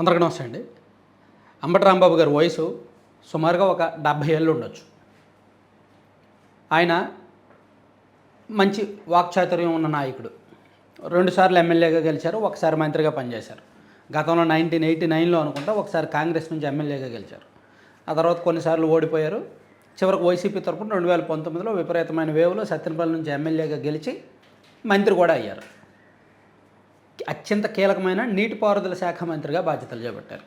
అందరికీ నమస్తే అండి. అంబటి రాంబాబు గారి వయసు సుమారుగా ఒక డెబ్భై ఏళ్ళు ఉండొచ్చు. ఆయన మంచి వాక్చాతుర్యం ఉన్న నాయకుడు. రెండుసార్లు ఎమ్మెల్యేగా గెలిచారు ఒకసారి మంత్రిగా పనిచేశారు. గతంలో నైన్టీన్ ఎయిటీ నైన్లో అనుకుంటా ఒకసారి కాంగ్రెస్ నుంచి ఎమ్మెల్యేగా గెలిచారు. ఆ తర్వాత కొన్నిసార్లు ఓడిపోయారు. చివరికి వైసీపీ తరపున రెండు వేల పంతొమ్మిదిలో విపరీతమైన వేవ్లో సత్యనపల్లి నుంచి ఎమ్మెల్యేగా గెలిచి మంత్రి కూడా అయ్యారు. అత్యంత కీలకమైన నీటిపారుదల శాఖ మంత్రిగా బాధ్యతలు చేపట్టారు.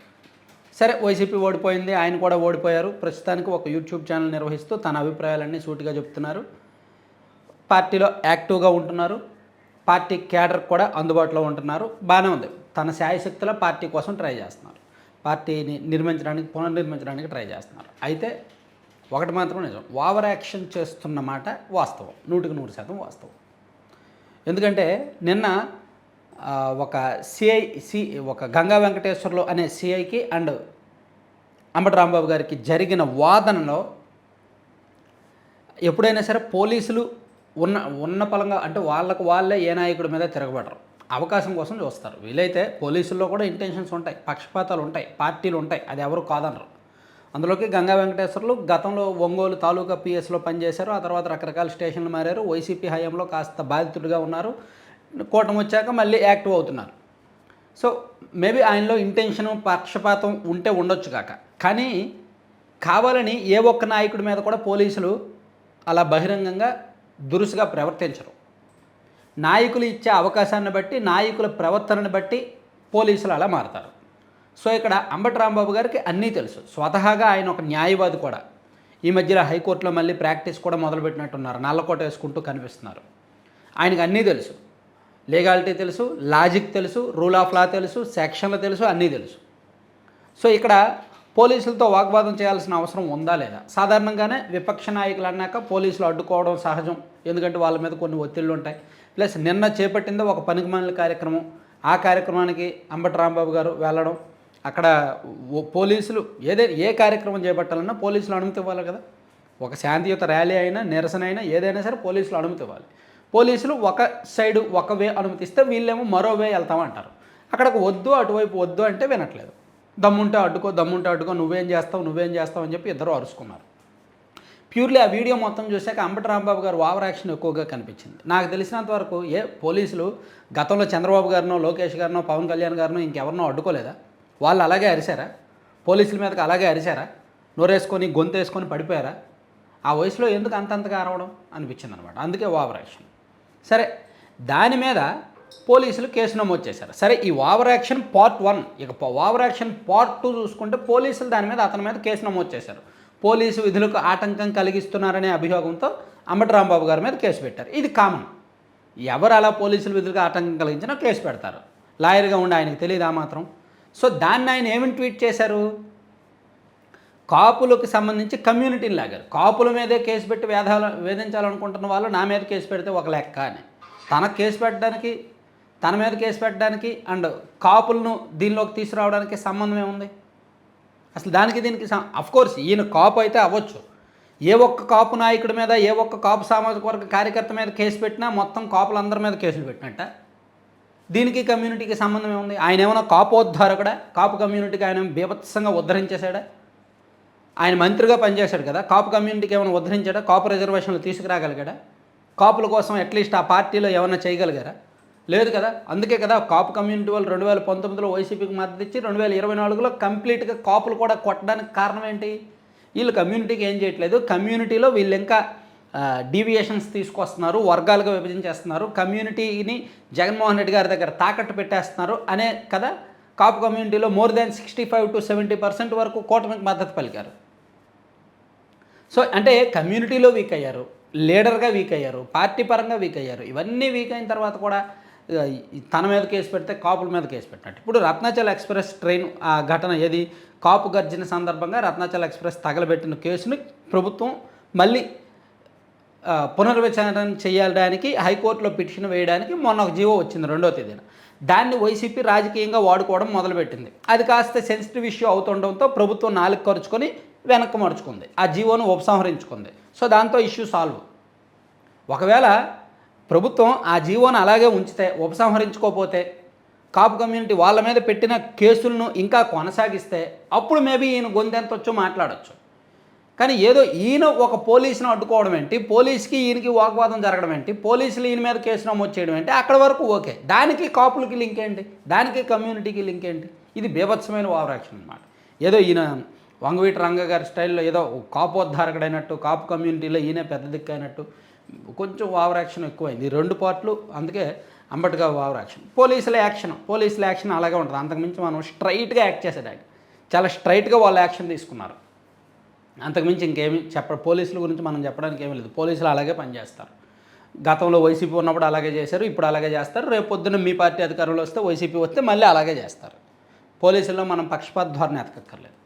సరే వైసీపీ ఓడిపోయింది ఆయన కూడా ఓడిపోయారు. ప్రస్తుతానికి ఒక యూట్యూబ్ ఛానల్ నిర్వహిస్తూ తన అభిప్రాయాలన్నీ సూటిగా చెప్తున్నారు. పార్టీలో యాక్టివ్గా ఉంటున్నారు. పార్టీ క్యాడర్ కూడా అందుబాటులో ఉంటున్నారు. బాగానే ఉంది. తన శాయశక్తిలో పార్టీ కోసం ట్రై చేస్తున్నారు. పార్టీని నిర్మించడానికి పునర్నిర్మించడానికి ట్రై చేస్తున్నారు. అయితే ఒకటి మాత్రం నిజం ఓవర్ యాక్షన్ చేస్తున్న మాట వాస్తవం. నూటికి నూరు శాతం వాస్తవం. ఎందుకంటే నిన్న ఒక సిఐ సి ఒక గంగా వెంకటేశ్వర్లు అనే సిఐకి అండ్ అంబటి రాంబాబు గారికి జరిగిన వాదనలో ఎప్పుడైనా సరే పోలీసులు ఉన్న ఉన్న పలంగా అంటే వాళ్ళకు వాళ్ళే ఏ నాయకుడి మీద తిరగబడరు. అవకాశం కోసం చూస్తారు. వీలైతే పోలీసుల్లో కూడా ఇంటెన్షన్స్ ఉంటాయి. పక్షపాతాలు ఉంటాయి. పార్టీలు ఉంటాయి. అది ఎవరు కాదనరు. అందులోకి గంగా వెంకటేశ్వర్లు గతంలో ఒంగోలు తాలూకా పిఎస్లో పనిచేశారు. ఆ తర్వాత రకరకాల స్టేషన్లు మారారు. వైసీపీ హయాంలో కాస్త బాధితుడిగా ఉన్నారు. కూటమి వచ్చాక మళ్ళీ యాక్టివ్ అవుతున్నారు. సో మేబీ ఆయనలో ఇంటెన్షను పక్షపాతం ఉంటే ఉండొచ్చు కాక. కానీ కావాలని ఏ ఒక్క నాయకుడి మీద కూడా పోలీసులు అలా బహిరంగంగా దురుసుగా ప్రవర్తించరు. నాయకులు ఇచ్చే అవకాశాన్ని బట్టి నాయకుల ప్రవర్తనను బట్టి పోలీసులు అలా మారతారు. సో ఇక్కడ అంబటి రాంబాబు గారికి అన్నీ తెలుసు. స్వతహాగా ఆయన ఒక న్యాయవాది కూడా. ఈ మధ్యలో హైకోర్టులో మళ్ళీ ప్రాక్టీస్ కూడా మొదలుపెట్టినట్టున్నారు. నల్లకోట వేసుకుంటూ కనిపిస్తున్నారు. ఆయనకు అన్నీ తెలుసు. లీగాలిటీ తెలుసు లాజిక్ తెలుసు రూల్ ఆఫ్ లా తెలుసు సెక్షన్లు తెలుసు అన్నీ తెలుసు. సో ఇక్కడ పోలీసులతో వాగ్వాదం చేయాల్సిన అవసరం ఉందా లేదా? సాధారణంగానే విపక్ష నాయకులు అన్నాక పోలీసులు అడ్డుకోవడం సహజం. ఎందుకంటే వాళ్ళ మీద కొన్ని ఒత్తిళ్ళు ఉంటాయి. ప్లస్ నిన్న చేపట్టిందో ఒక పనికిమాలిన కార్యక్రమం. ఆ కార్యక్రమానికి అంబటి రాంబాబు గారు వెళ్ళడం. అక్కడ పోలీసులు ఏదే ఏ కార్యక్రమం చేపట్టాలన్నా పోలీసులు అనుమతి ఇవ్వాలి కదా. ఒక శాంతియుత ర్యాలీ అయినా నిరసన అయినా ఏదైనా సరే పోలీసులు అనుమతి ఇవ్వాలి. పోలీసులు ఒక సైడు ఒక వే అనుమతిస్తే వీళ్ళేమో మరో వే వెళ్తామంటారు. అక్కడికి వద్దు అటువైపు వద్దు అంటే వినట్లేదు. దమ్ముంటే అడ్డుకో దమ్ముంటే అడ్డుకో నువ్వేం చేస్తావు నువ్వేం చేస్తావు అని చెప్పి ఇద్దరు అరుచుకున్నారు ప్యూర్లీ ఆ వీడియో మొత్తం చూశాక అంబటి రాంబాబు గారు ఓవర్ యాక్షన్ ఎక్కువగా కనిపించింది. నాకు తెలిసినంత వరకు ఏ పోలీసులు గతంలో చంద్రబాబు గారినో లోకేష్ గారినో పవన్ కళ్యాణ్ గారినో ఇంకెవరినో అడ్డుకోలేదా? వాళ్ళు అలాగే అరిశారా? పోలీసుల మీదకి అలాగే అరిశారా? నోరేసుకొని గొంతేసుకొని పడిపోయారా? ఆ వయసులో ఎందుకు అంతంతగా అరవడం అనిపించింది అనమాట అందుకే ఓవర్ యాక్షన్. సరే దాని మీద పోలీసులు కేసు నమోదు చేశారు. సరే ఈ ఓవర్ యాక్షన్ పార్ట్ వన్ ఇక ఓవర్ యాక్షన్ పార్ట్ టూ చూసుకుంటే పోలీసులు దాని మీద అతని మీద కేసు నమోదు చేశారు. పోలీసు విధులకు ఆటంకం కలిగిస్తున్నారనే అభియోగంతో అంబటి రాంబాబు గారి మీద కేసు పెట్టారు. ఇది కామన్. ఎవరు అలా పోలీసులు విధులకు ఆటంకం కలిగించినా కేసు పెడతారు. లాయర్గా ఉండి ఆయనకు తెలియదు ఆ మాత్రం? సో దాన్ని ఆయన ఏమని ట్వీట్ చేశారు? కాపులకు సంబంధించి కమ్యూనిటీని లాగారు. కాపుల మీదే కేసు పెట్టి వేధాలు వేధించాలనుకుంటున్న వాళ్ళు నా మీద కేసు పెడితే ఒక లెక్క అని. తన కేసు పెట్టడానికి తన మీద కేసు పెట్టడానికి అండ్ కాపులను దీనిలోకి తీసుకురావడానికి సంబంధం ఏముంది? అసలు దానికి దీనికి కోర్స్ ఈయన కాపు అయితే అవ్వచ్చు. ఏ ఒక్క కాపు నాయకుడి మీద ఏ ఒక్క కాపు సామాజిక వర్గ కార్యకర్త మీద కేసు పెట్టినా మొత్తం కాపులందరి మీద కేసులు పెట్టినట్ట. దీనికి కమ్యూనిటీకి సంబంధం ఏముంది? ఆయన ఏమైనా కాపోద్ధారకుడా? కాపు కమ్యూనిటీకి ఆయన బీభత్సంగా ఉద్ధరించేశాడా? ఆయన మంత్రిగా పనిచేశాడు కదా. కాపు కమ్యూనిటీకి ఏమైనా ఉద్ధరించాడా? కాపు రిజర్వేషన్లు తీసుకురాగలిగాడా? కాపుల కోసం అట్లీస్ట్ ఆ పార్టీలో ఏమైనా చేయగలిగారా? లేదు కదా. అందుకే కదా కాపు కమ్యూనిటీ వాళ్ళు రెండు వేల పంతొమ్మిదిలో వైసీపీకి మద్దతు ఇచ్చి రెండు వేల ఇరవై నాలుగులో కంప్లీట్గా కాపులు కూడా కొట్టడానికి కారణం ఏంటి? వీళ్ళు కమ్యూనిటీకి ఏం చేయట్లేదు. కమ్యూనిటీలో వీళ్ళు ఇంకా డీవియేషన్స్ తీసుకొస్తున్నారు వర్గాలుగా విభజించేస్తున్నారు. కమ్యూనిటీని జగన్మోహన్ రెడ్డి గారి దగ్గర తాకట్టు పెట్టేస్తున్నారు అనే కదా. కాపు కమ్యూనిటీలో more than sixty five to seventy percent వరకు కూటమికి మద్దతు పలికారు. సో అంటే కమ్యూనిటీలో వీక్ అయ్యారు లీడర్గా వీక్ అయ్యారు పార్టీ పరంగా వీక్ అయ్యారు. ఇవన్నీ వీక్ అయిన తర్వాత కూడా ఈ తన మీద కేసు పెడితే కాపుల మీద కేసు పెట్టినట్టు. ఇప్పుడు రత్నాచల్ ఎక్స్ప్రెస్ ట్రైన్ ఆ ఘటన ఏది? కాపు గర్జన సందర్భంగా రత్నాచల్ ఎక్స్ప్రెస్ తగలబెట్టిన కేసుని ప్రభుత్వం మళ్ళీ పునర్విచారణ చేయడానికి హైకోర్టులో పిటిషన్ వేయడానికి మొన్న ఒక జీవో వచ్చింది రెండో తేదీన. దాన్ని వైసీపీ రాజకీయంగా వాడుకోవడం మొదలుపెట్టింది. అది కాస్త సెన్సిటివ్ ఇష్యూ అవుతుండడంతో ప్రభుత్వం నాలుగు ఖర్చుకొని వెనక్కి మడుచుకుంది. ఆ జీవోను ఉపసంహరించుకుంది. సో దాంతో ఇష్యూ సాల్వ్. ఒకవేళ ప్రభుత్వం ఆ జీవోను అలాగే ఉంచితే ఉపసంహరించుకోపోతే కాపు కమ్యూనిటీ వాళ్ళ మీద పెట్టిన కేసులను ఇంకా కొనసాగిస్తే అప్పుడు మేబీ ఈయన గొంతెంత వచ్చో మాట్లాడచ్చు. కానీ ఏదో ఈయన ఒక పోలీసును అడ్డుకోవడం ఏంటి పోలీస్కి ఈయనకి వాగ్వాదం జరగడం ఏంటి పోలీసులు ఈయన మీద కేసు నమోదు చేయడం ఏంటి అక్కడ వరకు ఓకే. దానికి కాపులకి లింక్ ఏంటి దానికి కమ్యూనిటీకి లింక్ ఏంటి ఇది బీభత్సమైన ఓవర్ అనమాట ఏదో ఈయన వంగవీటి రంగ గారి స్టైల్లో ఏదో కాపోద్ధారకుడైనట్టు కాపు కమ్యూనిటీలో ఈయన పెద్ద దిక్కు అయినట్టు కొంచెం ఓవర్ యాక్షన్ ఎక్కువైంది. ఈ రెండు పార్ట్లు అందుకే అంబటిగా ఓవర్ యాక్షన్ పోలీసుల యాక్షన్ పోలీసుల యాక్షన్ అలాగే ఉంటుంది. అంతకుమించి మనం స్ట్రైట్గా యాక్ట్ చేసే ఆయన. చాలా స్ట్రైట్గా వాళ్ళు యాక్షన్ తీసుకున్నారు. అంతకుమించి ఇంకేమి చెప్ప పోలీసుల గురించి మనం చెప్పడానికి ఏమీ లేదు. పోలీసులు అలాగే పనిచేస్తారు. గతంలో వైసీపీ ఉన్నప్పుడు అలాగే చేశారు ఇప్పుడు అలాగే చేస్తారు. రేపు పొద్దున్న మీ పార్టీ అధికారంలో వస్తే వైసీపీ వస్తే మళ్ళీ అలాగే చేస్తారు. పోలీసుల్లో మనం పక్షపాత ధోరణి ఎతకక్కర్లేదు.